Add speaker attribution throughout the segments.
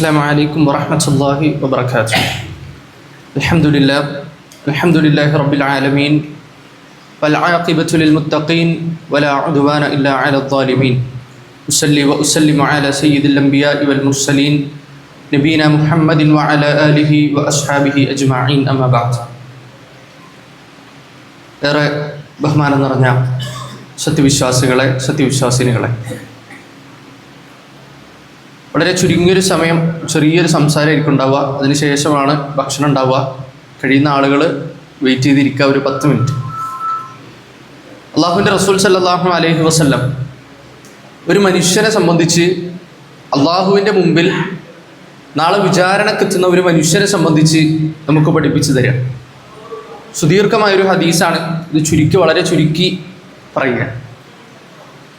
Speaker 1: السلام عليكم ورحمة الله وبركاته الحمد لله الحمد لله رب العالمين والعاقبة للمتقين ولا عدوان إلا على الظالمين أصلي وأسلم على سيد الأنبياء والمرسلين نبينا محمد وعلى آله وأصحابه أجمعين أما بعد ഏറെ ബഹുമാനം നിറഞ്ഞ സത്യവിശ്വാസികളെ സത്യവിശ്വാസിനികളെ വളരെ ചുരുങ്ങിയൊരു സമയം ചെറിയൊരു സംസാരമായിരിക്കും ഉണ്ടാവുക. അതിനുശേഷമാണ് ഭക്ഷണം ഉണ്ടാവുക. കഴിയുന്ന ആളുകൾ വെയിറ്റ് ചെയ്തിരിക്കുക ഒരു പത്ത് മിനിറ്റ് അള്ളാഹുവിന്റെ റസൂൽ സല്ലാഹു അലൈഹി വസ്ല്ലം ഒരു മനുഷ്യനെ സംബന്ധിച്ച് അള്ളാഹുവിന്റെ മുമ്പിൽ നാളെ വിചാരണക്കെത്തുന്ന ഒരു മനുഷ്യനെ സംബന്ധിച്ച് നമുക്ക് പഠിപ്പിച്ചു തരാം. സുദീർഘമായൊരു ഹദീസാണ്. ഇത് ചുരുക്കി വളരെ ചുരുക്കി പറയുക.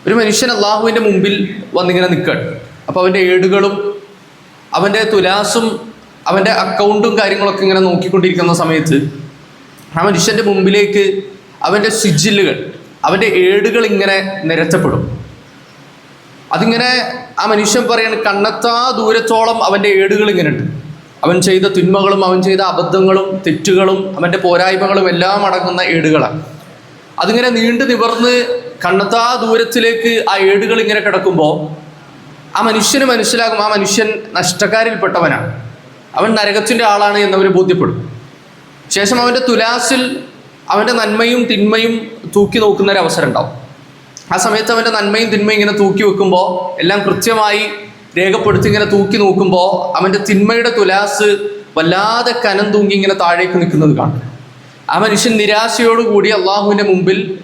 Speaker 1: ഒരു മനുഷ്യൻ അള്ളാഹുവിന്റെ മുമ്പിൽ വന്നിങ്ങനെ നിൽക്കുകയാണ് അപ്പോൾ അവന്റെ ഏടുകളും അവന്റെ തുലാസും അവന്റെ അക്കൗണ്ടും കാര്യങ്ങളൊക്കെ ഇങ്ങനെ നോക്കിക്കൊണ്ടിരിക്കുന്ന സമയത്ത് ആ മനുഷ്യന്റെ മുമ്പിലേക്ക് അവന്റെ സിജില്ലുകൾ അവന്റെ ഏടുകൾ ഇങ്ങനെ നിരത്തപ്പെടും. അതിങ്ങനെ ആ മനുഷ്യൻ പറയാണ് കണ്ണെത്താ ദൂരത്തോളം അവന്റെ ഏടുകൾ ഇങ്ങനെ ഉണ്ട് അവൻ ചെയ്ത തിന്മകളും അവൻ ചെയ്ത അബദ്ധങ്ങളും തെറ്റുകളും അവന്റെ പോരായ്മകളും എല്ലാം അടങ്ങുന്ന ഏടുകളാണ് അതിങ്ങനെ നീണ്ടു നിവർന്ന് കണ്ണെത്താ ദൂരത്തിലേക്ക് ആ ഏടുകൾ ഇങ്ങനെ കിടക്കുമ്പോൾ ആ മനുഷ്യന് മനസ്സിലാകും ആ മനുഷ്യൻ നഷ്ടക്കാരിൽപ്പെട്ടവനാണ്. അവൻ നരകത്തിന്റെ ആളാണ് എന്നവർ ബോധ്യപ്പെടും. ശേഷം അവന്റെ തുലാസിൽ അവന്റെ നന്മയും തിന്മയും തൂക്കി നോക്കുന്ന ഒരു അവസരം ഉണ്ടാവും ആ സമയത്ത് അവന്റെ നന്മയും തിന്മയും ഇങ്ങനെ തൂക്കി വെക്കുമ്പോൾ എല്ലാം കൃത്യമായി രേഖപ്പെടുത്തി ഇങ്ങനെ തൂക്കി നോക്കുമ്പോൾ അവന്റെ തിന്മയുടെ തുലാസ് വല്ലാതെ കനം തൂങ്ങി ഇങ്ങനെ താഴേക്ക് നിൽക്കുന്നത് കാണും. ആ മനുഷ്യൻ നിരാശയോടുകൂടി അള്ളാഹുവിന്റെ മുമ്പിൽ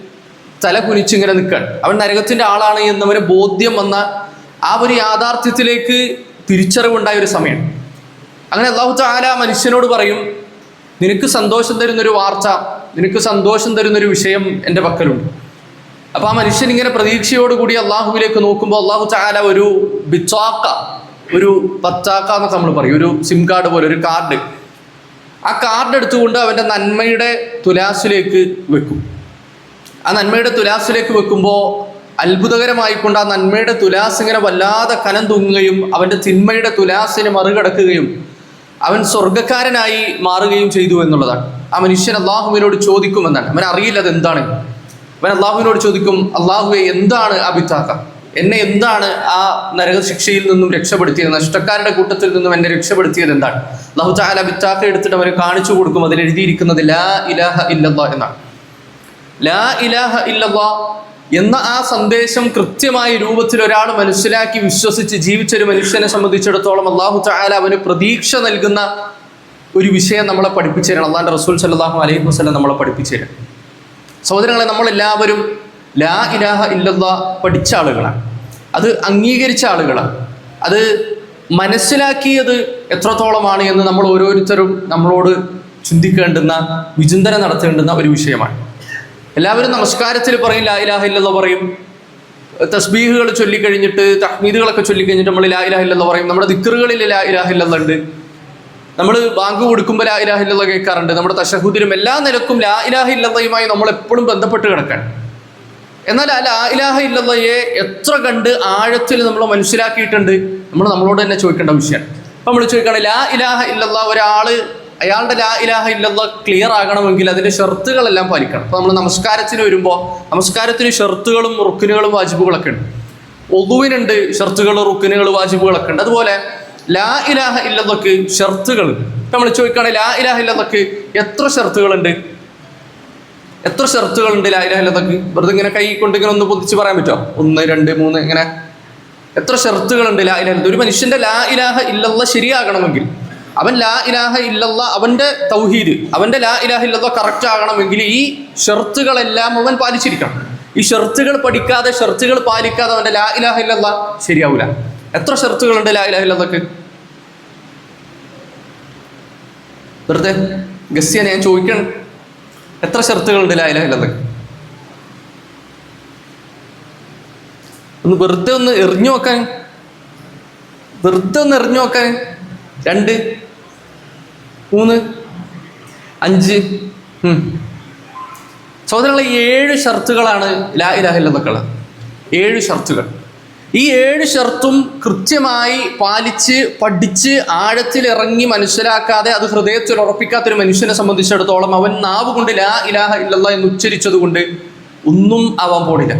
Speaker 1: തല കുനിച്ചിങ്ങനെ നിൽക്കുകയാണ്. അവൻ നരകത്തിന്റെ ആളാണ് എന്നവരെ ബോധ്യം വന്ന ആ ഒരു യാഥാർത്ഥ്യത്തിലേക്ക് തിരിച്ചറിവുണ്ടായ ഒരു സമയം. അങ്ങനെ അള്ളാഹു താല മനുഷ്യനോട് പറയും നിനക്ക് സന്തോഷം തരുന്നൊരു വാർത്ത നിനക്ക് സന്തോഷം തരുന്നൊരു വിഷയം എന്റെ പക്കലുണ്ട്. അപ്പോൾ ആ മനുഷ്യൻ ഇങ്ങനെ പ്രതീക്ഷയോടുകൂടി അള്ളാഹുവിലേക്ക് നോക്കുമ്പോൾ അള്ളാഹു താല ഒരു ബിച്ചാക്ക ഒരു പച്ചാക്ക എന്നൊക്കെ നമ്മൾ പറയും ഒരു സിം കാർഡ് പോലെ ഒരു കാർഡ്. ആ കാർഡ് എടുത്തുകൊണ്ട് അവന്റെ നന്മയുടെ തുലാസിലേക്ക് വെക്കും. ആ നന്മയുടെ തുലാസിലേക്ക് വെക്കുമ്പോൾ അത്ഭുതകരമായിക്കൊണ്ട് ആ നന്മയുടെ തുലാസ് ഇങ്ങനെ വല്ലാതെ കനം തൂങ്ങുകയും അവന്റെ തിന്മയുടെ തുലാസിനെ മറികടക്കുകയും അവൻ സ്വർഗക്കാരനായി മാറുകയും ചെയ്തു എന്നുള്ളതാണ്. ആ മനുഷ്യൻ അള്ളാഹുവിനോട് ചോദിക്കുമെന്നാണ്. അവൻ അറിയില്ല അത് എന്താണ്. അവൻ അള്ളാഹുവിനോട് ചോദിക്കും അള്ളാഹുവെ എന്താണ് ആ ബിത്താക്ക എന്നെ എന്താണ് ആ നരകശിക്ഷയിൽ നിന്നും രക്ഷപ്പെടുത്തിയത്? നഷ്ടക്കാരുടെ കൂട്ടത്തിൽ നിന്നും എന്നെ രക്ഷപ്പെടുത്തിയത് എന്താണ്? അള്ളാഹു താല ബിത്താക്ക എടുത്തിട്ട് അവരെ കാണിച്ചു കൊടുക്കും. അതിൽ എഴുതിയിരിക്കുന്നത് ലാ ഇലാഹ ഇല്ലല്ലാ എന്നാണ്. ലാ ഇലാഹ ഇല്ലല്ലാ എന്ന ആ സന്ദേശം കൃത്യമായ രൂപത്തിൽ ഒരാൾ മനസ്സിലാക്കി വിശ്വസിച്ച് ജീവിച്ചൊരു മനുഷ്യനെ സംബന്ധിച്ചിടത്തോളം അള്ളാഹു ചായാല അവന് പ്രതീക്ഷ നൽകുന്ന ഒരു വിഷയം നമ്മളെ പഠിപ്പിച്ചു തരണം. അള്ളാന്റെ റസൂൽ സല്ലാഹു അലൈഹി വസ്ലം നമ്മളെ പഠിപ്പിച്ചു തരണം. സഹോദരങ്ങളെ നമ്മളെല്ലാവരും ലാ ഇലാഹ ഇല്ലല്ലാ പഠിച്ച ആളുകളാണ്. അത് അംഗീകരിച്ച ആളുകളാണ്. അത് മനസ്സിലാക്കിയത് എത്രത്തോളമാണ് എന്ന് നമ്മൾ ഓരോരുത്തരും നമ്മളോട് ചിന്തിക്കേണ്ടുന്ന വിചിന്തനം നടത്തേണ്ടുന്ന ഒരു വിഷയമാണ്. എല്ലാവരും നമസ്കാരത്തിൽ പറയും ലാ ഇലാഹ ഇല്ലെന്ന് പറയും. തസ്ബീഹുകൾ ചൊല്ലിക്കഴിഞ്ഞിട്ട് തഹ്മീദുകളൊക്കെ ചൊല്ലിക്കഴിഞ്ഞിട്ട് നമ്മൾ ലാ ഇലാഹ ഇല്ലെന്ന് പറയും. നമ്മുടെ ദിക്കറുകളിൽ ലാ ഇലാഹ ഇല്ലെന്നുണ്ട് നമ്മൾ ബാങ്ക് കൊടുക്കുമ്പോൾ ലാ ഇലാഹ കേൾക്കാറുണ്ട്. നമ്മുടെ തശഹുദിലും എല്ലാ നിലക്കും ലാ ഇലാഹ നമ്മൾ എപ്പോഴും ബന്ധപ്പെട്ട് കിടക്കാൻ. എന്നാൽ ആ ലാ ഇലാഹ ഇല്ലല്ലാഹയെ എത്ര കണ്ട് ആഴത്തിൽ നമ്മൾ മനസ്സിലാക്കിയിട്ടുണ്ട് നമ്മൾ നമ്മളോട് തന്നെ ചോദിക്കേണ്ട വിഷയമാണ്. നമ്മൾ ചോദിക്കണം ലാ ഇലാഹ ഇല്ലല്ല ഒരാൾ അയാളുടെ ലാ ഇലാഹ ഇല്ലല്ല ക്ലിയർ ആകണമെങ്കിൽ അതിന്റെ ഷർത്തുകളെല്ലാം പാലിക്കണം. അപ്പോൾ നമ്മൾ നമസ്കാരത്തിന് വരുമ്പോൾ നമസ്കാരത്തിന് ഷർത്തുകളും റുക്കിനുകളും വാജിബുകളൊക്കെ ഉണ്ട്. ഒതുവിനുണ്ട് ഷർത്തുകൾ റുക്കിനുകൾ വാജിബുകളൊക്കെ ഉണ്ട്. അതുപോലെ ലാ ഇലാഹ ഇല്ലതൊക്കെ ഷർത്തുകൾ ഇപ്പം നമ്മൾ ചോദിക്കുകയാണെങ്കിൽ ലാ ഇലാഹ ഇല്ലതൊക്കെ എത്ര ഷർത്തുകളുണ്ട്? എത്ര ഷർത്തുകളുണ്ട് ലാ ഇലാഹ ഇല്ലെന്നൊക്കെ വെറുതെ ഇങ്ങനെ കൈ കൊണ്ട് ഇങ്ങനെ ഒന്ന് പൊതിച്ച് പറയാൻ പറ്റുമോ ഒന്ന് രണ്ട് മൂന്ന് ഇങ്ങനെ. എത്ര ഷർത്തുകളുണ്ട് ലാ ഇലാഹ ഒരു മനുഷ്യന്റെ ലാ ഇലാഹ ഇല്ലല്ല ശരിയാകണമെങ്കിൽ അവൻ ലാ ഇലാഹ ഇല്ലല്ല അവന്റെ തൗഹീദ് അവന്റെ ലാ ഇലാഹ ഇല്ലല്ല കറക്റ്റ് ആകണമെങ്കിൽ ഈ ഷർത്തുകളെല്ലാം അവൻ പാലിച്ചിരിക്കണം. ഈ ഷർത്തുകൾ പഠിക്കാതെ ഷർത്തുകൾ പാലിക്കാതെ അവന്റെ ലാ ഇലാഹ ഇല്ലല്ല ശരിയാവൂല. എത്ര ഷർത്തുകളുണ്ട് ലാ ഇലാഹ ഇല്ലതൊക്കെ വെറുതെ ഗസ്യ ഞാൻ ചോദിക്കണം. എത്ര ഷർത്തുകളുണ്ട് ലാ ഇലാഹ ഇല്ലതൊക്കെ ഒന്ന് വെറുതെ ഒന്ന് എറിഞ്ഞു നോക്കാൻ. വെറുതെ ഒന്ന് എറിഞ്ഞു നോക്കാൻ. രണ്ട്. മൂന്ന്. അഞ്ച്. സഹോദരങ്ങളെ ഏഴ് ഷർത്തുകളാണ് ലാ മക്കൾ ഏഴ് ഷർത്തുകൾ. ഈ ഏഴ് ഷർത്തും കൃത്യമായി പാലിച്ച് പഠിച്ച് ആഴത്തിലിറങ്ങി മനസ്സിലാക്കാതെ അത് ഹൃദയത്തിൽ ഉറപ്പിക്കാത്തൊരു മനുഷ്യനെ സംബന്ധിച്ചിടത്തോളം അവൻ നാവ് കൊണ്ട് ലാ ഇലാഹ ഇല്ലല്ല എന്ന് ഉച്ചരിച്ചത് കൊണ്ട് ഒന്നും ആവാൻ പോണില്ല.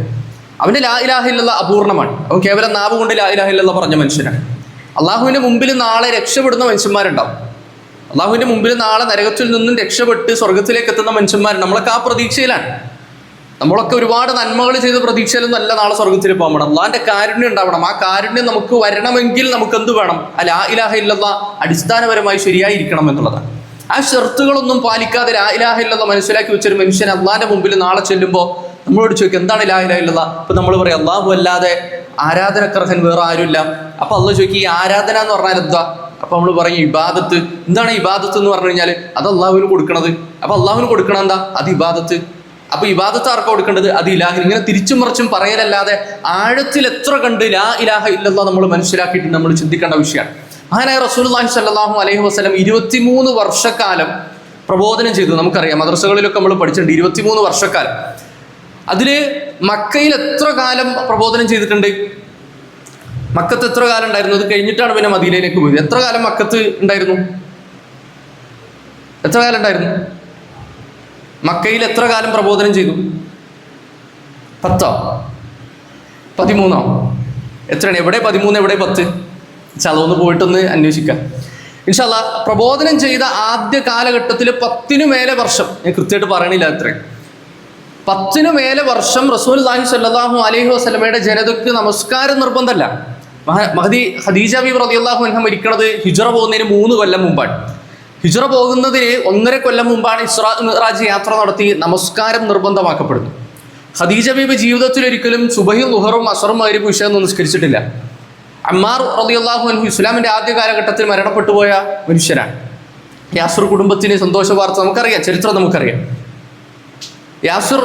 Speaker 1: അവന്റെ ലാ ഇലാഹ ഇല്ലല്ല അപൂർണമാണ്. അവൻ കേവലം നാവ് കൊണ്ട് ലാ ഇലാഹ ഇല്ലല്ല പറഞ്ഞ മനുഷ്യനാണ്. അള്ളാഹുവിന്റെ മുമ്പിൽ നാളെ രക്ഷപ്പെടുന്ന മനുഷ്യന്മാരുണ്ടാവും. അള്ളാഹുവിന്റെ മുമ്പിൽ നാളെ നരകത്തിൽ നിന്നും രക്ഷപ്പെട്ട് സ്വർഗത്തിലേക്ക് എത്തുന്ന മനുഷ്യന്മാർ നമ്മളൊക്കെ ആ പ്രതീക്ഷയിലാണ്. നമ്മളൊക്കെ ഒരുപാട് നന്മകൾ ചെയ്ത പ്രതീക്ഷയിലൊന്നും അല്ല നാളെ സ്വർഗത്തിൽ പോകാൻ വേണം അള്ളാഹിന്റെ കാരുണ്യം ഉണ്ടാവണം. ആ കാരുണ്യം നമുക്ക് വരണമെങ്കിൽ നമുക്ക് എന്ത് വേണം? അല്ല ആ ഇലാഹ ഇല്ലല്ല അടിസ്ഥാനപരമായി ശരിയായിരിക്കണം എന്നുള്ളതാണ്. ആ ഷർത്തുകളൊന്നും പാലിക്കാതെ ആ ഇലാഹ ഇല്ലല്ല മനസ്സിലാക്കി വെച്ചൊരു മനുഷ്യൻ അള്ളാഹിന്റെ മുമ്പിൽ നാളെ ചെല്ലുമ്പോൾ നമ്മളോട് ചോദിക്കും എന്താണ് ലാ ഇലാഹ ഇല്ല അപ്പൊ നമ്മൾ പറയും അള്ളാഹു അല്ലാതെ ആരാധനക്കർഹൻ വേറെ ആരുമില്ല. അപ്പൊ അള്ളാഹ് ചോദിക്കും ഈ ആരാധന എന്ന് പറഞ്ഞാൽ എന്താ? അപ്പൊ നമ്മൾ പറയും ഇബാദത്ത്. എന്താണ് ഇബാദത്ത് എന്ന് പറഞ്ഞു കഴിഞ്ഞാൽ അത് അള്ളാഹുവിന് കൊടുക്കണത്. അപ്പൊ അള്ളാഹുവിന് കൊടുക്കണം എന്താ? അത് ഇബാദത്ത്. അപ്പൊ ഇബാദത്ത് ആർക്കാ കൊടുക്കേണ്ടത്? അത് ഇലാഹിന്. ഇങ്ങനെ തിരിച്ചും മറിച്ചും പറയലല്ലാതെ ആഴത്തിൽ എത്ര കണ്ട് ലാ ഇലാഹ ഇല്ലല്ലോ നമ്മൾ മനസ്സിലാക്കിയിട്ട് നമ്മൾ ചിന്തിക്കേണ്ട വിഷയമാണ് മഹാനായ റസൂലുള്ളാഹി സ്വല്ലല്ലാഹു അലൈഹി വസല്ലം ഇരുപത്തിമൂന്ന് വർഷക്കാലം പ്രബോധനം ചെയ്തു. നമുക്കറിയാം മദ്രസകളിലൊക്കെ നമ്മൾ പഠിച്ചിട്ടുണ്ട് ഇരുപത്തിമൂന്ന് വർഷക്കാലം. അതിൽ മക്കയിൽ എത്ര കാലം പ്രബോധനം ചെയ്തിട്ടുണ്ട്? മക്കത്ത് എത്ര കാലം ഉണ്ടായിരുന്നു? അത് കഴിഞ്ഞിട്ടാണ് പിന്നെ മദീനയിലേക്ക് പോയത്. എത്ര കാലം മക്കത്ത് ഉണ്ടായിരുന്നു? എത്ര കാലം ഉണ്ടായിരുന്നു? മക്കയിൽ എത്ര കാലം പ്രബോധനം ചെയ്തു? പത്തോ? പതിമൂന്നോ? എത്രയാണ്? എവിടെ പതിമൂന്ന് എവിടെ പത്ത്? ചതവൊന്ന് പോയിട്ടൊന്ന് അന്വേഷിക്കാം. ഇൻഷല്ല പ്രബോധനം ചെയ്ത ആദ്യ കാലഘട്ടത്തിൽ പത്തിനു മേലെ വർഷം. ഞാൻ കൃത്യമായിട്ട് പറയണില്ല അത്രയും പത്തിനു മേലെ വർഷം റസൂൽ ദാഹി സല്ലാഹു അലൈഹി വസ്ലമയുടെ ജനതയ്ക്ക് നമസ്കാരം നിർബന്ധമല്ല. മഹ- മഹദി ഖദീജ ബി റളിയല്ലാഹു അൻഹ മരിക്കണത് ഹിജറ പോകുന്നതിന് മൂന്ന് കൊല്ലം മുമ്പാണ്. ഹിജറ പോകുന്നതിന് ഒന്നര കൊല്ലം മുമ്പാണ് ഇസ്രാ മിറാജ് യാത്ര നടത്തി നമസ്കാരം നിർബന്ധമാക്കപ്പെടുന്നു ഖദീജ ബീബി ജീവിതത്തിൽ ഒരിക്കലും സുബഹിയും ലുഹറും അസറും മകരും വിഷയം നിസ്കരിച്ചിട്ടില്ല. അമ്മാർ റളിയല്ലാഹു അൻഹു ഇസ്ലാമിന്റെ ആദ്യ കാലഘട്ടത്തിൽ മരണപ്പെട്ടു പോയ മനുഷ്യനാണ് യാസുർ കുടുംബത്തിന് സന്തോഷ വാർത്ത നമുക്കറിയാം ചരിത്രം നമുക്കറിയാം. യാസുർ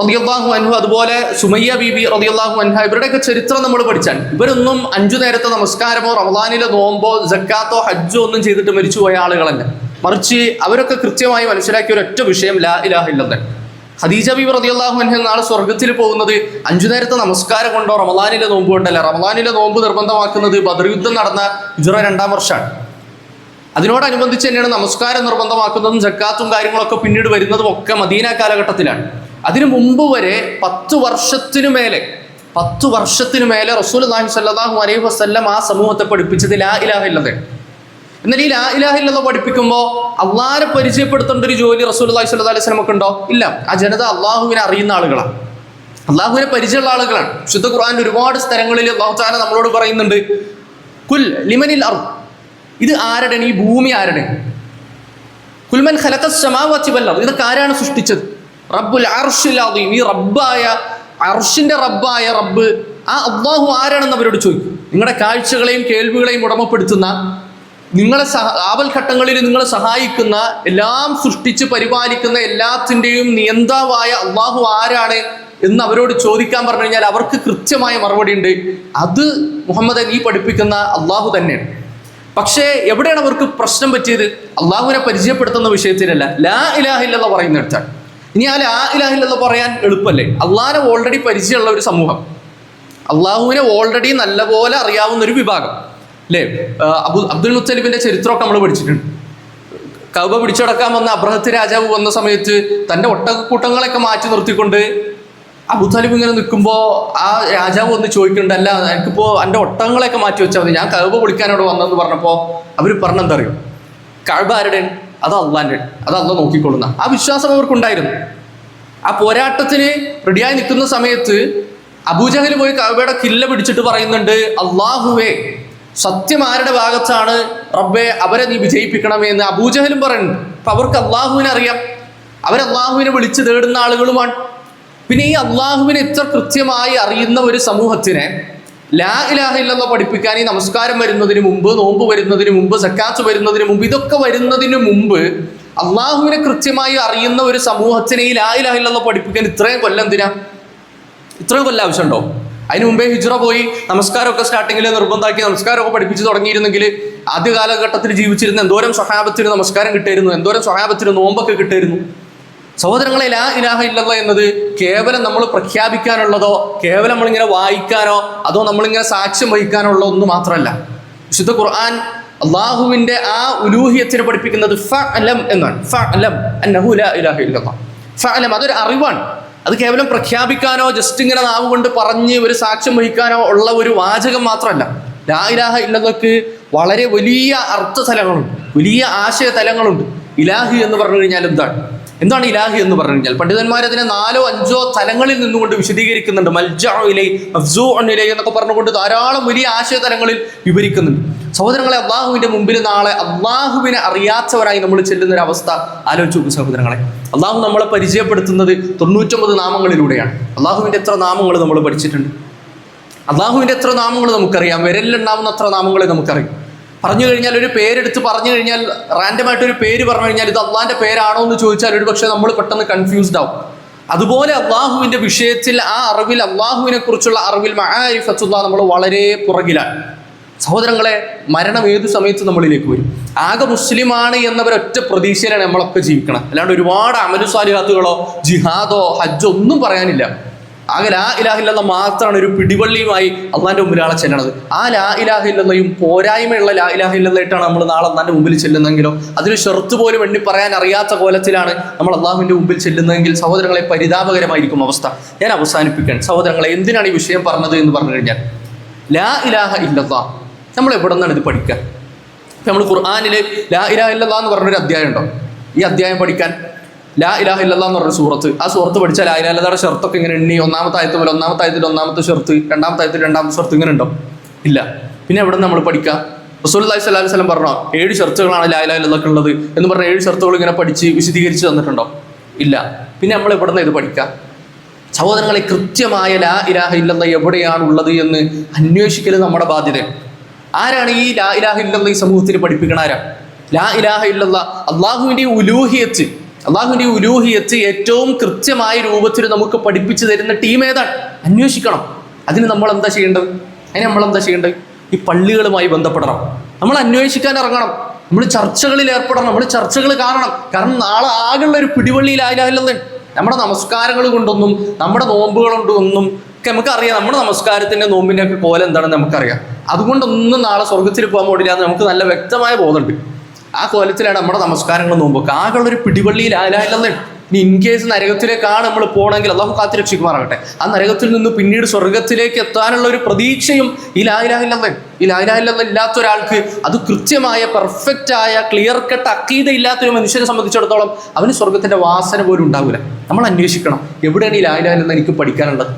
Speaker 1: റളിയല്ലാഹു അൻഹു അതുപോലെ സുമയ്യ ബീബി റളിയല്ലാഹു അൻഹ ഇവരുടെയൊക്കെ ചരിത്രം നമ്മൾ പഠിച്ചാൽ ഇവരൊന്നും അഞ്ചു നേരത്തെ നമസ്കാരമോ റമദാനിലെ നോമ്പോ ജക്കാത്തോ ഹജ്ജോ ഒന്നും ചെയ്തിട്ട് മരിച്ചുപോയ ആളുകളല്ല മറിച്ച് അവരൊക്കെ കൃത്യമായി മനസ്സിലാക്കിയ ഒരൊറ്റ വിഷയം ലാ ഇലാഹ ഇല്ലല്ലാഹ്. ഖദീജ ബീബി റളിയല്ലാഹു അൻഹ നാളെ സ്വർഗത്തിൽ പോകുന്നത് അഞ്ചു നേരത്തെ നമസ്കാരം കൊണ്ടോ റമദാനിലെ നോമ്പ് കൊണ്ടല്ല. റമദാനിലെ നോമ്പ് നിർബന്ധമാക്കുന്നത് ബദർ യുദ്ധം നടന്ന ഹിജ്റ രണ്ടാം വർഷമാണ്. അതിനോടനുബന്ധിച്ച് തന്നെയാണ് നമസ്കാരം നിർബന്ധമാക്കുന്നതും ജക്കാത്തും കാര്യങ്ങളൊക്കെ പിന്നീട് വരുന്നതും ഒക്കെ മദീന കാലഘട്ടത്തിലാണ്. അതിനു മുമ്പ് വരെ പത്ത് വർഷത്തിനു മേലെ പത്ത് വർഷത്തിനു മേലെ റസൂൽ സല്ലാഹു അലൈഹി വസ്ല്ലം ആ സമൂഹത്തെ പഠിപ്പിച്ചത് ലാ ഇലാഹ ഇല്ലതെ എന്നാൽ ഈ ലാ ഇലാഹ ഇല്ലത പഠിപ്പിക്കുമ്പോൾ അള്ളാരെ പരിചയപ്പെടുത്തേണ്ട ഒരു ജോലി റസൂൽ അള്ളാഹി സ്വല്ലാ അലൈഹി സ്വലമൊക്കെ ഉണ്ടോ? ഇല്ല. ആ ജനത അള്ളാഹുവിനെ അറിയുന്ന ആളുകളാണ്. അള്ളാഹുവിനെ പരിചയമുള്ള ആളുകളാണ്. ശുദ്ധ ഖുർആാൻ ഒരുപാട് സ്ഥലങ്ങളിൽ അള്ളാഹു താല നമ്മളോട് പറയുന്നുണ്ട്. കുൽ ലിമനിൽ അർ ഇത് ആരുടെ? ഈ ഭൂമി ആരുടെ? കുൽമൻ ഖലഖസ് സമാവാത്തി വല്ല ഇതൊക്കെ ആരാണ് സൃഷ്ടിച്ചത്? റബ്ബുൽ ഈ റബ്ബായ അർഷിന്റെ റബ്ബായ റബ്ബ്. ആ അള്ളാഹു ആരാണെന്ന് അവരോട് ചോദിക്കും. നിങ്ങളുടെ കാഴ്ചകളെയും കേൾവികളെയും ഉടമപ്പെടുത്തുന്ന നിങ്ങളെ സഹ ആവൽഘട്ടങ്ങളിൽ നിങ്ങളെ സഹായിക്കുന്ന എല്ലാം സൃഷ്ടിച്ച് പരിപാലിക്കുന്ന എല്ലാത്തിന്റെയും നിയന്താവായ അള്ളാഹു ആരാണ് എന്ന് അവരോട് ചോദിക്കാൻ പറഞ്ഞു കഴിഞ്ഞാൽ അവർക്ക് കൃത്യമായ മറുപടി ഉണ്ട്. അത് മുഹമ്മദ് നീ പഠിപ്പിക്കുന്ന അള്ളാഹു തന്നെയാണ്. പക്ഷേ എവിടെയാണ് അവർക്ക് പ്രശ്നം പറ്റിയത്? അള്ളാഹുവിനെ പരിചയപ്പെടുത്തുന്ന വിഷയത്തിലല്ല. ലാ ഇലാഹില്ലെന്ന് പറയുന്നിടത്താണ് ഇനി ആ ലാ ഇലാഹില്ലെന്ന് പറയാൻ എളുപ്പമല്ലേ അള്ളാഹിനെ ഓൾറെഡി പരിചയമുള്ള ഒരു സമൂഹം. അള്ളാഹുവിനെ ഓൾറെഡി നല്ലപോലെ അറിയാവുന്ന ഒരു വിഭാഗം. അല്ലേ അബു അബ്ദുൽ മുത്തലിബിന്റെ ചരിത്രമൊക്കെ നമ്മൾ പഠിച്ചിട്ടുണ്ട്. കൗബ പിടിച്ചടക്കാൻ വന്ന അബ്രഹത്ത് രാജാവ് വന്ന സമയത്ത് തന്റെ ഒട്ടകക്കൂട്ടങ്ങളെയൊക്കെ മാറ്റി നിർത്തിക്കൊണ്ട് അബുതാലിബ് ഇങ്ങനെ നിൽക്കുമ്പോൾ ആ രാജാവ് ഒന്ന് ചോദിക്കുന്നുണ്ട് അല്ല എനിക്കിപ്പോൾ എന്റെ ഒട്ടകങ്ങളെയൊക്കെ മാറ്റി വെച്ചാൽ മതി. ഞാൻ കഴുബ പൊളിക്കാനോട് വന്നെന്ന് പറഞ്ഞപ്പോൾ അവർ പറഞ്ഞെന്താ അറിയോ? കഴുബ ആരുടെ? അത് അള്ളാന്റെ. അത് അള്ള നോക്കിക്കൊള്ളുന്ന. ആ വിശ്വാസം അവർക്കുണ്ടായിരുന്നു. ആ പോരാട്ടത്തിന് റെഡിയായി നിൽക്കുന്ന സമയത്ത് അബൂജഹൽ പോയി കഅബയുടെ കില്ല പിടിച്ചിട്ട് പറയുന്നുണ്ട് അള്ളാഹുവേ സത്യം ആരുടെ ഭാഗത്താണ്? റബ്ബെ അവരെ നീ വിജയിപ്പിക്കണമേ എന്ന് അബൂജഹലും പറയുന്നുണ്ട്. അപ്പൊ അവർക്ക് അള്ളാഹുവിനെ അറിയാം. അവർ അള്ളാഹുവിനെ വിളിച്ച് തേടുന്ന ആളുകളുമാണ്. പിന്നെ ഈ അള്ളാഹുവിനെ ഇത്ര കൃത്യമായി അറിയുന്ന ഒരു സമൂഹത്തിനെ ലാ ഇലാഹ ഇല്ലെന്ന് പഠിപ്പിക്കാൻ ഈ നമസ്കാരം വരുന്നതിന് മുമ്പ് നോമ്പ് വരുന്നതിന് മുമ്പ് സക്കാത്ത് വരുന്നതിന് മുമ്പ് ഇതൊക്കെ വരുന്നതിന് മുമ്പ് അള്ളാഹുവിനെ കൃത്യമായി അറിയുന്ന ഒരു സമൂഹത്തിനെ ഈ ലാ ഇലാഹ ഇല്ലെന്ന് പഠിപ്പിക്കാൻ ഇത്രയും കൊല്ലം എന്തിനാ? ഇത്രയും കൊല്ലം ആവശ്യമുണ്ടോ? അതിന് മുമ്പേ ഹിജ്റ പോയി നമസ്കാരമൊക്കെ സ്റ്റാർട്ടിങ്ങിൽ നിർബന്ധമാക്കി നമസ്കാരമൊക്കെ പഠിപ്പിച്ച് തുടങ്ങിയിരുന്നെങ്കിൽ ആദ്യ കാലഘട്ടത്തിൽ ജീവിച്ചിരുന്ന എന്തോരം സ്വഹാബത്തിന് നമസ്കാരം കിട്ടായിരുന്നു എന്തോരം സ്വഹാബത്തിന് നോമ്പൊക്കെ കിട്ടായിരുന്നു. സഹോദരങ്ങളെ ലാ ഇലാഹ ഇല്ലല്ല എന്നത് കേവലം നമ്മൾ പ്രഖ്യാപിക്കാനുള്ളതോ കേവലം നമ്മളിങ്ങനെ വായിക്കാനോ അതോ നമ്മളിങ്ങനെ സാക്ഷ്യം വഹിക്കാനോ ഉള്ള ഒന്നും മാത്രമല്ല. വിശുദ്ധ ഖുർആൻ അള്ളാഹുവിന്റെ ആ ഉലൂഹിയത്തിനെ പഠിപ്പിക്കുന്നത് ഫ അലം എന്നാണ്. ഫ അലം ലാ ഇലാഹ ഇല്ലല്ലാഹ് ഫ അലം അതൊരു അറിവാണ്. അത് കേവലം പ്രഖ്യാപിക്കാനോ ജസ്റ്റ് ഇങ്ങനെ നാവ് കൊണ്ട് പറഞ്ഞ് ഒരു സാക്ഷ്യം വഹിക്കാനോ ഉള്ള ഒരു വാചകം മാത്രമല്ല. ലാ ഇലാഹ ഇല്ലതൊക്കെ വളരെ വലിയ അർത്ഥ തലങ്ങളുണ്ട് വലിയ ആശയ തലങ്ങളുണ്ട് ഇലാഹി എന്ന് പറഞ്ഞു കഴിഞ്ഞാൽ എന്താണ്? എന്താണ് ഇലാഹി എന്ന് പറഞ്ഞു കഴിഞ്ഞാൽ പണ്ഡിതന്മാർ അതിനെ നാലോ അഞ്ചോ തലങ്ങളിൽ നിന്നുകൊണ്ട് വിശദീകരിക്കുന്നുണ്ട്. മൽജഇലൈ ഇലൈ എന്നൊക്കെ പറഞ്ഞുകൊണ്ട് ധാരാളം വലിയ ആശയ തലങ്ങളിൽ വിവരിക്കുന്നുണ്ട്. സഹോദരങ്ങളെ അള്ളാഹുവിന്റെ മുമ്പിൽ നാളെ അള്ളാഹുവിനെ അറിയാത്തവരായി നമ്മൾ ചെല്ലുന്ന ഒരു അവസ്ഥ ആലോചിച്ച് നോക്കും സഹോദരങ്ങളെ. അള്ളാഹു നമ്മളെ പരിചയപ്പെടുത്തുന്നത് തൊണ്ണൂറ്റൊമ്പത് നാമങ്ങളിലൂടെയാണ്. അള്ളാഹുവിന്റെ എത്ര നാമങ്ങൾ നമ്മൾ പഠിച്ചിട്ടുണ്ട്? അള്ളാഹുവിന്റെ എത്ര നാമങ്ങൾ നമുക്കറിയാം? വിരലിലുണ്ടാവുന്ന എത്ര നാമങ്ങളെ നമുക്കറിയാം? പറഞ്ഞു കഴിഞ്ഞാൽ ഒരു പേരെടുത്ത് പറഞ്ഞു കഴിഞ്ഞാൽ റാൻഡമായിട്ട് ഒരു പേര് പറഞ്ഞു കഴിഞ്ഞാൽ ഇത് അള്ളാഹിന്റെ പേരാണോ എന്ന് ചോദിച്ചാൽ ഒരു പക്ഷേ നമ്മൾ പെട്ടെന്ന് കൺഫ്യൂസ്ഡ് ആവും. അതുപോലെ അള്ളാഹുവിന്റെ വിഷയത്തിൽ ആ അറിവിൽ അള്ളാഹുവിനെ കുറിച്ചുള്ള അറിവിൽ നമ്മൾ വളരെ പുറകിലാണ്. സഹോദരങ്ങളെ മരണം ഏത് സമയത്ത് നമ്മളിലേക്ക് വരും. ആകെ മുസ്ലിമാണ് എന്നവരൊറ്റ പ്രതീക്ഷയിലാണ് നമ്മളൊക്കെ ജീവിക്കണം അല്ലാണ്ട് ഒരുപാട് അമലുസാലിഹാത്തുകളോ ജിഹാദോ ഹജ്ജോ ഒന്നും പറയാനില്ല. ആകെ ലാ ഇലാഹില്ലെന്ന മാത്രമാണ് ഒരു പിടിവള്ളിയുമായി അള്ളാന്റെ മുമ്പിൽ ആളെ ചെല്ലണത്. ആ ലാ ഇലാഹില്ലെന്നയും പോരായ്മയുള്ള ലാ ഇലാഹില്ലെന്നായിട്ടാണ് നമ്മൾ നാളെ അള്ളാന്റെ മുമ്പിൽ ചെല്ലുന്നെങ്കിലോ അതിന് ഷെർത്ത് പോലും എണ്ണി പറയാൻ അറിയാത്ത കോലത്തിലാണ് നമ്മൾ അള്ളാഹുവിന്റെ മുമ്പിൽ ചെല്ലുന്നതെങ്കിൽ സഹോദരങ്ങളെ പരിതാപകരമായിരിക്കും അവസ്ഥ. ഞാൻ അവസാനിപ്പിക്കാൻ. സഹോദരങ്ങളെ എന്തിനാണ് ഈ വിഷയം പറഞ്ഞത് എന്ന് പറഞ്ഞു കഴിഞ്ഞാൽ ലാ ഇലാഹ ഇല്ലല്ലാ. നമ്മൾ എവിടെ നിന്നാണ് ഇത് പഠിക്കുക? നമ്മൾ ഖുർആാനിൽ ലാ ഇലാഹ ഇല്ലല്ലാ എന്ന് പറഞ്ഞൊരു അധ്യായം ഉണ്ടോ? ഈ അധ്യായം പഠിക്കാൻ ലാ ഇലാഹ ഇല്ലല്ലാ എന്ന് പറഞ്ഞ സൂറത്ത്. ആ സൂറത്ത് പഠിച്ചാൽ ലാ ഇലാഹ ഇല്ലയുടെ ഷർട്ടൊക്കെ ഇങ്ങനെ എണ്ണി ഒന്നാമത്തെ ആയത്ത് പോലെ ഒന്നാമത്തെ ആയത്തിൽ ഒന്നാമത്തെ ഷർത്ത് രണ്ടാമത്തെ ആയത്തിൽ രണ്ടാമത്തെ ഷർത്ത് ഇങ്ങനെ ഉണ്ടോ ഇല്ല. പിന്നെ എവിടെ നമ്മൾ പഠിക്കുക റസൂൽ അലൈഹി സ്വലാഹു വസ്ലം പറഞ്ഞോ ഏഴ് ഷർത്തുകളാണ് ലാ ഇലാഹ ഇല്ലല്ലാഹ് ഉള്ളത് എന്ന് പറഞ്ഞ ഏഴ് ഷർത്തുകൾ ഇങ്ങനെ പഠിച്ച് വിശദീകരിച്ച് തന്നിട്ടുണ്ടോ? ഇല്ല. പിന്നെ നമ്മൾ എവിടെ നിന്ന് ഇത് പഠിക്കുക സഹോദരങ്ങളെ കൃത്യമായ ലാ ഇലാഹ ഇല്ലല്ല എവിടെയാണ് ഉള്ളത് എന്ന് അന്വേഷിക്കൽ നമ്മുടെ ബാധ്യതയാണ്. ആരാണ് ഈ ലാ ഇലാഹ ഇല്ലല്ല ഈ സമൂഹത്തിൽ പഠിപ്പിക്കണ ആരാ? ലാ ഇലാഹ ഇല്ലല്ല അള്ളാഹുവിന്റെ ഉലൂഹിയത്ത് അള്ളാഹുവിന്റെ ഉലൂഹിയത്ത് ഏറ്റവും കൃത്യമായ രൂപത്തിൽ നമുക്ക് പഠിപ്പിച്ചു തരുന്ന ടീം ഏതാണ്? അന്വേഷിക്കണം. അതിന് നമ്മൾ എന്താ ചെയ്യേണ്ടത്? അതിന് നമ്മൾ എന്താ ചെയ്യേണ്ടത്? ഈ പള്ളികളുമായി ബന്ധപ്പെടണം. നമ്മൾ അന്വേഷിക്കാൻ ഇറങ്ങണം. നമ്മൾ ചർച്ചകളിൽ ഏർപ്പെടണം. നമ്മൾ ചർച്ചകൾ കാണണം. കാരണം നാളെ ആകെയുള്ള ഒരു പിടിവള്ളിയിൽ ആയില്ലാല്ലെന്ന് നമ്മുടെ നമസ്കാരങ്ങൾ കൊണ്ടൊന്നും നമ്മുടെ നോമ്പുകൾ കൊണ്ടൊന്നും ഒക്കെ നമുക്കറിയാം. നമ്മുടെ നമസ്കാരത്തിന്റെ നോമ്പിന്റെ ഒക്കെ കോലം എന്താണെന്ന് നമുക്കറിയാം. അതുകൊണ്ടൊന്നും നാളെ സ്വർഗത്തിൽ പോകാൻ പാടില്ല എന്ന് നമുക്ക് നല്ല വ്യക്തമായ ബോധമുണ്ട്. ആ കോലത്തിലാണ് നമ്മുടെ നമസ്കാരങ്ങൾ നോമ്പൊക്കെ ആകെയുള്ള ഒരു പിടിവള്ളിയിൽ ആയില്ലാല്ലെന്ന് ഇനി ഇൻ കേസ് നരകത്തിലേക്കാണ് നമ്മൾ പോകണമെങ്കിൽ അള്ളാഹു കാത്തി രക്ഷിക്കുമാറാകട്ടെ. ആ നരകത്തിൽ നിന്ന് പിന്നീട് സ്വർഗത്തിലേക്ക് എത്താനുള്ള ഒരു പ്രതീക്ഷയും ഈ ലായിലാഹില്ലെന്ന് ഈ ലായിലാഹില്ലെന്ന് ഇല്ലാത്ത ഒരാൾക്ക് അത് കൃത്യമായ പെർഫെക്റ്റ് ആയ ക്ലിയർ കട്ട് അക്കീത ഇല്ലാത്തൊരു മനുഷ്യനെ സംബന്ധിച്ചിടത്തോളം അവന് സ്വർഗത്തിന്റെ വാസന പോലും ഉണ്ടാവില്ല. നമ്മൾ അന്വേഷിക്കണം. എവിടെയാണ് ഈ ലായിലാഹില്ലെന്ന് എനിക്ക് പഠിക്കാനുള്ളത്?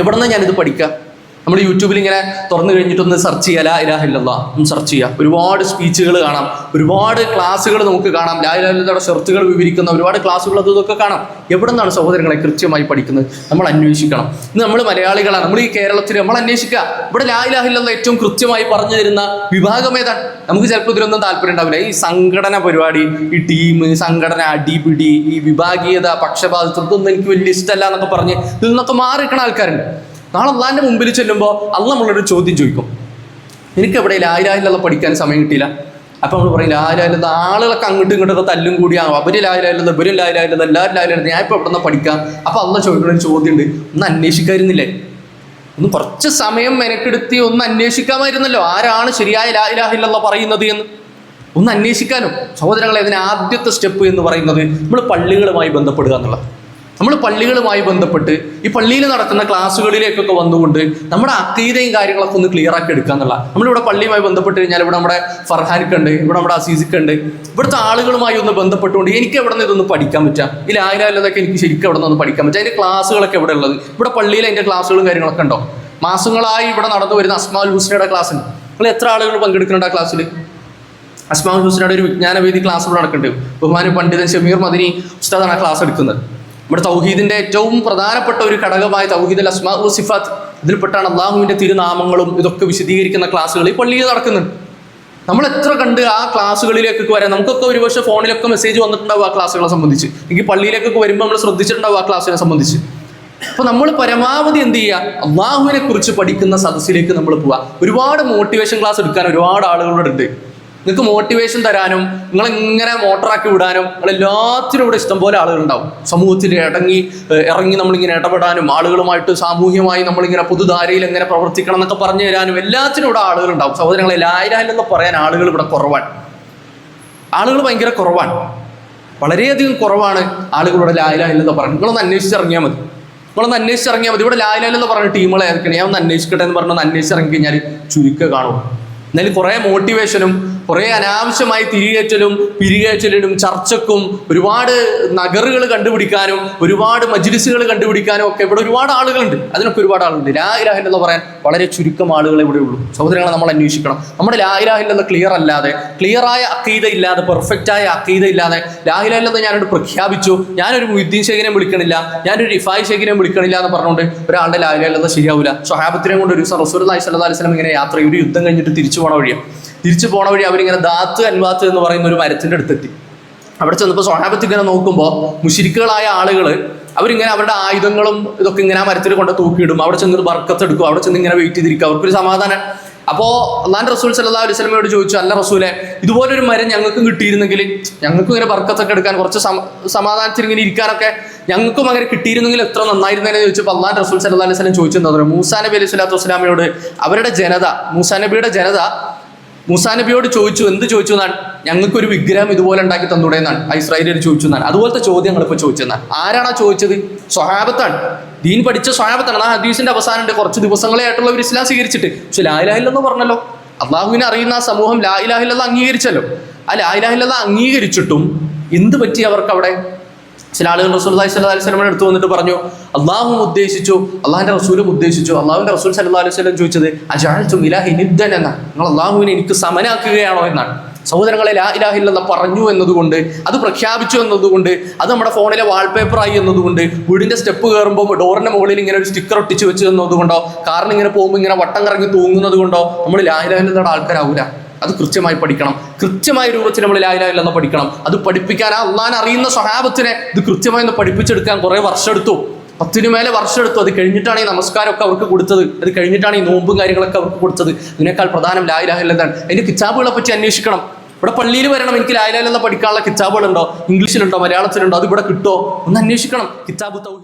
Speaker 1: എവിടെ നിന്നാണ് ഞാനിത് പഠിക്കുക? നമ്മൾ യൂട്യൂബിൽ ഇങ്ങനെ തുറന്നു കഴിഞ്ഞിട്ടൊന്ന് സെർച്ച് ചെയ്യുക ലാ ഇലാഹ ഇല്ലല്ലാ. ഒന്ന് സെർച്ച് ചെയ്യുക ഒരുപാട് സ്പീച്ചുകൾ കാണാം. ഒരുപാട് ക്ലാസ്സുകൾ നമുക്ക് കാണാം. ലാ ഇലാഹില്ലയുടെ ഷർത്തുകൾ വിവരിക്കുന്ന ഒരുപാട് ക്ലാസ്സുകൾ അത് ഇതൊക്കെ കാണാം. എവിടെ നിന്നാണ് സഹോദരങ്ങളെ കൃത്യമായി പഠിക്കുന്നത്? നമ്മൾ അന്വേഷിക്കണം. ഇന്ന് നമ്മൾ മലയാളികളാണ്. നമ്മൾ ഈ കേരളത്തിൽ നമ്മൾ അന്വേഷിക്കുക. ഇവിടെ ലാ ഇലാഹ ഇല്ലല്ലാ ഏറ്റവും കൃത്യമായി പറഞ്ഞു തരുന്ന വിഭാഗം ഏതാണ്? നമുക്ക് ചിലപ്പോൾ ഇതിലൊന്നും താല്പര്യം ഉണ്ടാവില്ല. ഈ സംഘടന പരിപാടി ഈ ടീം സംഘടന അടിപിടി ഈ വിഭാഗീയത പക്ഷപാതിത്വം ഇതൊന്നും എനിക്ക് വലിയ ഇഷ്ടമല്ല എന്നൊക്കെ പറഞ്ഞ് ഇതിൽ നിന്നൊക്കെ മാറിക്കണ ആൾക്കാരുണ്ട്. നാളെ അള്ളാഹിന്റെ മുമ്പിൽ ചെല്ലുമ്പോൾ അള്ള നമ്മളൊരു ചോദ്യം ചോദിക്കും. എനിക്ക് എവിടെ ലായിലായിലുള്ള പഠിക്കാൻ സമയം കിട്ടിയില്ല? അപ്പോൾ നമ്മൾ പറയും ലായിലായില്ല ആളുകളൊക്കെ അങ്ങോട്ടും ഇങ്ങോട്ടൊക്കെ തല്ലും കൂടിയാണ് അവർ ലായിലായില്ല ഇവരും ലായിലായില്ല എല്ലാവരും ലായിലായിരുന്നു ഞാൻ ഇപ്പോൾ എവിടെ പഠിക്കാം? അപ്പം അള്ള ചോദിക്കുന്ന ഒരു ചോദ്യമുണ്ട് ഒന്ന് അന്വേഷിക്കായിരുന്നില്ലേ ഒന്ന് കുറച്ച് സമയം മെനക്കെടുത്തി ഒന്ന് അന്വേഷിക്കാമായിരുന്നല്ലോ. ആരാണ് ശരിയായ ലായിലാഹില്ലെന്ന് പറയുന്നത് എന്ന്? ഒന്ന് അന്വേഷിക്കാനും. സഹോദരങ്ങളെ ഇതിന് ആദ്യത്തെ സ്റ്റെപ്പ് എന്ന് പറയുന്നത് നമ്മൾ പള്ളികളുമായി ബന്ധപ്പെടുക എന്നുള്ളത് നമ്മൾ പള്ളികളുമായി ബന്ധപ്പെട്ട് ഈ പള്ളിയിൽ നടക്കുന്ന ക്ലാസ്സുകളിലേക്കൊക്കെ വന്നുകൊണ്ട് നമ്മുടെ അക്കീതയും കാര്യങ്ങളൊക്കെ ഒന്ന് ക്ലിയർ ആക്കി എടുക്കുക എന്നുള്ള നമ്മളിവിടെ പള്ളിയുമായി ബന്ധപ്പെട്ട് കഴിഞ്ഞാൽ ഇവിടെ നമ്മുടെ ഫർഹാനിക്കുണ്ട് ഇവിടെ നമ്മുടെ അസീസിക്കുണ്ട്. ഇവിടുത്തെ ആളുകളുമായി ഒന്ന് ബന്ധപ്പെട്ടുകൊണ്ട് എനിക്ക് എവിടെ നിന്ന് ഇതൊന്ന് പഠിക്കാൻ പറ്റുക? ഈ ലായിലായതൊക്കെ എനിക്ക് ശരിക്കും എവിടെ നിന്ന് പഠിക്കാൻ പറ്റുക? അതിന്റെ ക്ലാസ്സുകളൊക്കെ എവിടെ ഉള്ളത്? ഇവിടെ പള്ളിയിൽ അതിന്റെ ക്ലാസ്സുകളും കാര്യങ്ങളൊക്കെ ഉണ്ടോ? മാസങ്ങളായി ഇവിടെ നടന്നു വരുന്ന അസ്മാൽ ഹുസ്നയുടെ ക്ലാസ്സിന്. നിങ്ങൾ എത്ര ആളുകൾ പങ്കെടുക്കുന്നുണ്ട് ആ ക്ലാസ്സിൽ? അസ്മാൽ ഹുസ്നയുടെ ഒരു വിജ്ഞാനവേദി ക്ലാസ് ഇവിടെ നടക്കുന്നുണ്ട്. ബഹുമാന പണ്ഡിതൻ ഷമീർ മദിനി ഉസ്താദാണ് ആ ക്ലാസ് എടുക്കുന്നത്. നമ്മുടെ തൗഹീദിന്റെ ഏറ്റവും പ്രധാനപ്പെട്ട ഒരു ഘടകമായ തൗഹീദ് അൽ അസ്മാ ഉ സിഫാത്ത് ഇതിൽപ്പെട്ടാണ് അള്ളാഹുവിന്റെ തിരുനാമങ്ങളും ഇതൊക്കെ വിശദീകരിക്കുന്ന ക്ലാസ്സുകൾ ഈ പള്ളിയിൽ നടക്കുന്നുണ്ട്. നമ്മൾ എത്ര കണ്ട് ആ ക്ലാസ്സുകളിലേക്കൊക്കെ വരാം. നമുക്കൊക്കെ ഒരുപക്ഷെ ഫോണിലൊക്കെ മെസ്സേജ് വന്നിട്ടുണ്ടാവും ആ ക്ലാസ്സുകളെ സംബന്ധിച്ച്. എനിക്ക് പള്ളിയിലേക്കൊക്കെ വരുമ്പോൾ നമ്മൾ ശ്രദ്ധിച്ചിട്ടുണ്ടാവും ആ ക്ലാസ്സിനെ സംബന്ധിച്ച്. അപ്പൊ നമ്മൾ പരമാവധി എന്ത് ചെയ്യുക? അള്ളാഹുവിനെ കുറിച്ച് പഠിക്കുന്ന സദസ്സിലേക്ക് നമ്മൾ പോവുക. ഒരുപാട് മോട്ടിവേഷൻ ക്ലാസ് എടുക്കാൻ ഒരുപാട് ആളുകളോട് ഉണ്ട് നിങ്ങൾക്ക് മോട്ടിവേഷൻ തരാനും നിങ്ങൾ ഇങ്ങനെ മോട്ടറാക്കി വിടാനും നിങ്ങൾ എല്ലാത്തിനും ഇവിടെ ഇഷ്ടംപോലെ ആളുകളുണ്ടാവും സമൂഹത്തിൽ ഇടങ്ങി ഇറങ്ങി നമ്മളിങ്ങനെ ഇടപെടാനും ആളുകളുമായിട്ട് സാമൂഹ്യമായി നമ്മളിങ്ങനെ പൊതുധാരയിൽ എങ്ങനെ പ്രവർത്തിക്കണം എന്നൊക്കെ പറഞ്ഞു തരാനും എല്ലാത്തിനും ഇവിടെ ആളുകളുണ്ടാവും സഹോദരങ്ങളെ ലായിരായില്ലെന്ന് പറയാൻ ആളുകൾ ഇവിടെ കുറവാണ്. ആളുകൾ ഭയങ്കര കുറവാണ്. വളരെയധികം കുറവാണ് ആളുകളുടെ ലായിലായില്ലെന്ന് പറഞ്ഞു നിങ്ങളൊന്ന് അന്വേഷിച്ചിറങ്ങിയാൽ മതി. നിങ്ങളൊന്ന് അന്വേഷിച്ചിറങ്ങിയാൽ മതി. ഇവിടെ ലായിലായില്ലെന്ന് പറഞ്ഞ ടീമുകളെ ഏതൊക്കെയാണ് ഞാൻ ഒന്ന് അന്വേഷിക്കട്ടെ എന്ന് പറഞ്ഞൊന്ന് അന്വേഷിച്ചിറങ്ങി കഴിഞ്ഞാൽ ചുരുക്കം കാണും. എന്നാലും കുറേ മോട്ടിവേഷനും കുറേ അനാവശ്യമായി തിരികേറ്റലും പിരികേറ്റലിനും ചർച്ചക്കും ഒരുപാട് നഗറുകൾ കണ്ടുപിടിക്കാനും ഒരുപാട് മജ്ലിസുകൾ കണ്ടുപിടിക്കാനും ഒക്കെ ഇവിടെ ഒരുപാട് ആളുകളുണ്ട്. അതിനൊക്കെ ഒരുപാട് ആളുണ്ട് ലാ ഇലാഹിൽ എന്ന് പറയാൻ വളരെ ചുരുക്കം ആളുകൾ ഇവിടെ ഉള്ളൂ. സഹോദരങ്ങളെ നമ്മൾ അന്വേഷിക്കണം. നമ്മുടെ ലാ ഇലാഹിൽ എന്ന് ക്ലിയർ അല്ലാതെ ക്ലിയർ ആയ അക്കീത ഇല്ലാതെ പെർഫെക്റ്റ് ആയ അക്കീത ഇല്ലാതെ ലാ ഇലാഹിൽ എന്ന് ഞാനോട് പ്രഖ്യാപിച്ചു. ഞാനൊരു മുദ്ദീൻ ഷേഖിനെ വിളിക്കണില്ല. ഞാനൊരു റിഫായ് ഷേഖിനെ വിളിക്കണില്ല എന്ന് പറഞ്ഞുകൊണ്ട് ഒരാളുടെ ലാ ഇലാഹിൽ എന്ന് ശരിയാവില്ല സ്വഹാബത്തിനെ കൊണ്ട് ഒരു ദിവസം റസൂർ അലൈഹി അലൈഹി വസല്ലം ഇങ്ങനെ യാത്ര ഒരു യുദ്ധം കഴിഞ്ഞിട്ട് തിരിച്ചു പോണ വഴിയാണ് തിരിച്ചു പോണ വഴി അവരിങ്ങനെ ദാത്ത് അൻവാത്ത് എന്ന് പറയുന്ന ഒരു മരത്തിന്റെ അടുത്തെത്തി. അവിടെ ചെന്നപ്പോൾ സ്വഹാബത്ത് ഇങ്ങനെ നോക്കുമ്പോൾ മുഷിരിക്കുകളായ ആളുകൾ അവരിങ്ങനെ അവരുടെ ആയുധങ്ങളും ഇതൊക്കെ ഇങ്ങനെ ആ മരത്തിൽ കൊണ്ട് തൂക്കിയിടും. അവിടെ ചെന്ന് ബർക്കത്ത് എടുക്കും അവിടെ ചെന്ന് ഇങ്ങനെ വെയിറ്റ് ചെയ്തിരിക്കും. അവർക്കൊരു സമാധാനം. അപ്പോൾ അള്ളാൻ റസൂൽ സല്ലാ അലൈഹി സ്വലമയോട് ചോദിച്ചു അല്ല റസൂലെ ഇതുപോലൊരു മരം ഞങ്ങൾക്കും കിട്ടിയിരുന്നെങ്കിൽ ഞങ്ങൾക്കും ഇങ്ങനെ ബർക്കത്തൊക്കെ എടുക്കാൻ കുറച്ച് സമ- സമാധാനത്തിൽ ഇങ്ങനെ ഇരിക്കാനൊക്കെ ഞങ്ങൾക്കും അങ്ങനെ കിട്ടിയിരുന്നെങ്കിൽ എത്ര നന്നായിരുന്നേനെ ചോദിച്ചപ്പോൾ അള്ളാൻ റസൂൽ സല്ലാ അലൈഹി സ്വലം ചോദിച്ചെന്താ പറയുക? മൂസാ നബി അലൈഹി സ്വലാത്തു വസ്സലാമയോട് അവരുടെ ജനത മൂസാ നബിയുടെ ജനത മൂസാ നബിയോട് ചോദിച്ചു എന്ത് ചോദിച്ചു എന്നാണ്? ഞങ്ങൾക്ക് ഒരു വിഗ്രഹം ഇതുപോലെ ഉണ്ടാക്കി തന്നൂടെ എന്നാണ്. ആ ഇസ്രായേലിൽ ചോദിച്ചു എന്നാണ്. അതുപോലത്തെ ചോദ്യങ്ങൾ ഇപ്പോൾ ചോദിച്ചെന്നാണ് ആരാണ് ആ ചോദിച്ചത്? സ്വഹാബത്താണ്. ദീൻ പഠിച്ച സ്വഹാബത്താണ്. ആ ഹദീസിന്റെ അവസാനം ഉണ്ട് കുറച്ച് ദിവസങ്ങളെ ആയിട്ടുള്ള ഒരു ഇസ്ലാം സ്വീകരിച്ചിട്ട്. പക്ഷെ ലായിലാഹില്ലെന്ന് പറഞ്ഞല്ലോ. അള്ളാഹുവിനെ അറിയുന്ന ആ സമൂഹം ലായിലാഹില്ലെന്ന് അംഗീകരിച്ചല്ലോ. ആ ലായിലാഹില്ലെന്ന് അംഗീകരിച്ചിട്ടും എന്ത് പറ്റി അവർക്ക് അവിടെ? ചില ആളുകൾ റസൂൽ അലൈഹി സ്വലാ അലൈഹി സ്വലമിനെ അടുത്ത് വന്നിട്ട് പറഞ്ഞു അള്ളാഹു ഉദ്ദേശിച്ചു അള്ളാഹിന്റെ റസൂലും ഉദ്ദേശിച്ചു. അള്ളാഹുവിന്റെ റസൂൽ സല്ലാ അലൈഹി സ്വലം ചോദിച്ചത് അജാഴ്ത്തും ഇലാഹി നിദ്ദൻ എന്നാണ് നിങ്ങൾ അള്ളാഹുവിനെ എനിക്ക് സമനാക്കുകയാണോ എന്നാണ്. സഹോദരങ്ങളെ ലാ ഇലാഹില്ലെന്ന് പറഞ്ഞു എന്നതുകൊണ്ട് അത് പ്രഖ്യാപിച്ചു എന്നതുകൊണ്ട് അത് നമ്മുടെ ഫോണിലെ വാൾപേപ്പറായി എന്നതുകൊണ്ട് വീടിന്റെ സ്റ്റെപ്പ് കയറുമ്പോൾ ഡോറിന്റെ മുകളിൽ ഇങ്ങനെ ഒരു സ്റ്റിക്കർ ഒട്ടിച്ച് വെച്ചു എന്നതുകൊണ്ടോ കാറിന് ഇങ്ങനെ പോകുമ്പോൾ ഇങ്ങനെ വട്ടം കറങ്ങി തൂങ്ങുന്നത് കൊണ്ടോ നമ്മൾ ലാ ഇലാഹില്ലെന്ന ആൾക്കാരാവൂല. അത് കൃത്യമായി പഠിക്കണം. കൃത്യമായ രൂപത്തിൽ നമ്മൾ ലായിലായില്ലെന്ന് പഠിക്കണം. അത് പഠിപ്പിക്കാൻ ആ അള്ളാൻ അറിയുന്ന സ്വഹാബത്തിനെ ഇത് കൃത്യമായി ഒന്ന് പഠിപ്പിച്ചെടുക്കാൻ കുറേ വർഷം എടുത്തു പത്തിനു മേലെ വർഷം എടുത്തു അത് കഴിഞ്ഞിട്ടാണ് ഈ നമസ്കാരമൊക്കെ അവർക്ക് കൊടുത്തത്. അത് കഴിഞ്ഞിട്ടാണ് ഈ നോമ്പും കാര്യങ്ങളൊക്കെ അവർക്ക് കൊടുത്തത്. അതിനേക്കാൾ പ്രധാനം ലായിലാഹില്ലെന്നാണ് അതിന്റെ കിതാബുകളെ പറ്റി അന്വേഷിക്കണം. ഇവിടെ പള്ളിയിൽ വരണം. എനിക്ക് ലായിലാഹില്ലെന്ന് പഠിക്കാനുള്ള കിതാബുകളുണ്ടോ? ഇംഗ്ലീഷിലുണ്ടോ? മലയാളത്തിലുണ്ടോ? അത് ഇവിടെ കിട്ടുമോ? ഒന്ന് അന്വേഷിക്കണം. കിതാബ് തൗഹീദ്